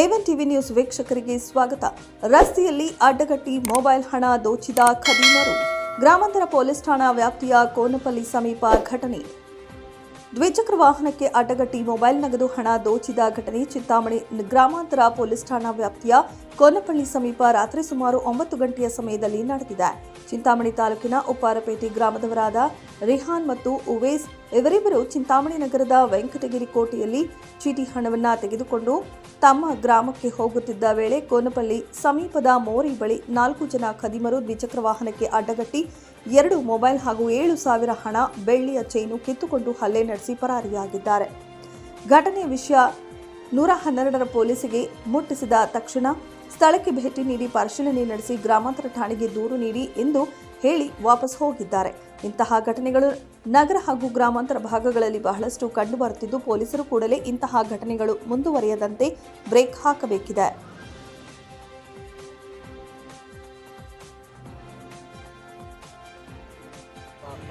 A one TV news ವೀಕ್ಷಕರಿಗೆ ಸ್ವಾಗತ. ರಸ್ತೆಯಲ್ಲಿ ಅಡ್ಡಗಟ್ಟಿ ಮೊಬೈಲ್ ಹಣ ದೋಚಿದ ಖದೀಮರು ಗ್ರಾಮಾಂತರ ಪೊಲೀಸ್ ಠಾಣಾ ವ್ಯಾಪ್ತಿಯ ಕೋನಪಲ್ಲಿ ಸಮೀಪ ಘಟನೆ. ದ್ವಿಚಕ್ರ ವಾಹನಕ್ಕೆ ಅಡ್ಡಗಟ್ಟಿ ಮೊಬೈಲ್ ನಗದು ಹಣ ದೋಚಿದ ಘಟನೆ ಚಿಂತಾಮಣಿ ಗ್ರಾಮಾಂತರ ಪೊಲೀಸ್ ಠಾಣಾ ವ್ಯಾಪ್ತಿಯ ಕೋನಪಳ್ಳಿ ಸಮೀಪ ರಾತ್ರಿ ಸುಮಾರು ಒಂಬತ್ತು ಗಂಟೆಯ ಸಮಯದಲ್ಲಿ ನಡೆದಿದೆ. ಚಿಂತಾಮಣಿ ತಾಲೂಕಿನ ಉಪ್ಪಾರಪೇಟೆ ಗ್ರಾಮದವರಾದ ರಿಹಾನ್ ಮತ್ತು ಉವೇಸ್ ಇವರಿಬ್ಬರು ಚಿಂತಾಮಣಿ ನಗರದ ವೆಂಕಟಗಿರಿ ಕೋಟೆಯಲ್ಲಿ ಚೀಟಿ ಹಣವನ್ನು ತೆಗೆದುಕೊಂಡು ತಮ್ಮ ಗ್ರಾಮಕ್ಕೆ ಹೋಗುತ್ತಿದ್ದ ವೇಳೆ ಕೋನಪಳ್ಳಿ ಸಮೀಪದ ಮೋರಿ ಬಳಿ ನಾಲ್ಕು ಜನ ಖದಿಮರು ದ್ವಿಚಕ್ರ ವಾಹನಕ್ಕೆ ಅಡ್ಡಗಟ್ಟಿ ಎರಡು ಮೊಬೈಲ್ ಹಾಗೂ ಏಳು ಸಾವಿರ ಹಣ ಬೆಳ್ಳಿಯ ಚೈನು ಕಿತ್ತುಕೊಂಡು ಹಲ್ಲೆ ನಡೆಸಿ ಪರಾರಿಯಾಗಿದ್ದಾರೆ. ಘಟನೆ ವಿಷಯ ನೂರ ಹನ್ನೆರಡರ ಪೊಲೀಸಿಗೆ ಮುಟ್ಟಿಸಿದ ತಕ್ಷಣ ಸ್ಥಳಕ್ಕೆ ಭೇಟಿ ನೀಡಿ ಪರಿಶೀಲನೆ ನಡೆಸಿ ಗ್ರಾಮಾಂತರ ಠಾಣೆಗೆ ದೂರು ನೀಡಿ ಎಂದು ಹೇಳಿ ವಾಪಸ್ ಹೋಗಿದ್ದಾರೆ. ಇಂತಹ ಘಟನೆಗಳು ನಗರ ಹಾಗೂ ಗ್ರಾಮಾಂತರ ಭಾಗಗಳಲ್ಲಿ ಬಹಳಷ್ಟು ಕಂಡುಬರುತ್ತಿದ್ದು ಪೊಲೀಸರು ಕೂಡಲೇ ಇಂತಹ ಘಟನೆಗಳು ಮುಂದುವರಿಯದಂತೆ ಬ್ರೇಕ್ ಹಾಕಬೇಕಿದೆ.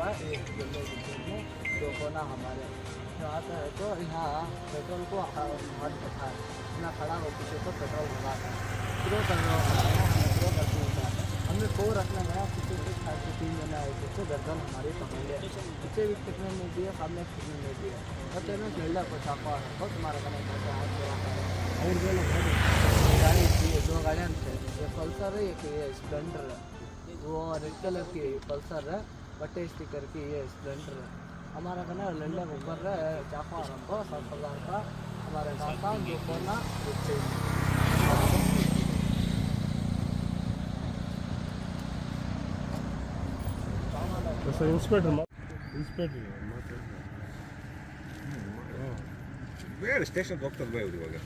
पापा एक जगह में दो कोना हमारे। तो आता है तो यहाँ पेट्रोल को हाथ बैठा है। इतना खड़ा हो पीछे को पेट्रोल भरा था थ्रो कर रहा हूँ? होता है? हमने को रखना गया पीछे से खाद के तीन जने आए थे तो गर्दन हमारी पकड़ लिया। पीछे भी कितने नहीं दिए सामने कितने नहीं दिए और तेरे में को चापा है? बहुत तुम्हारा करना पड़ता है हाथ चला और जो लोग गाड़ी थी, दो गाड़ियाँ थे। एक पल्सर है, एक स्प्लेंडर है। वो रेड कलर की पल्सर है। बट्टे स्टिकर की ये स्प्लेंडर है हमारा कहना लंडा ऊपर है चापा हमको सात हजार का हमारे पापा दो कोना एक चेन ಸರ್ ಇನ್ಸ್ಪೆಕ್ಟರ್ ಮಾ ಇನ್ಸ್ಪೆಕ್ಟರ್ ಮಾತಾಡಿ ಬೇಡ ಸ್ಟೇಷನ್ಗೆ ಹೋಗ್ತಾರೆ ಬೇಡ ಇವಾಗ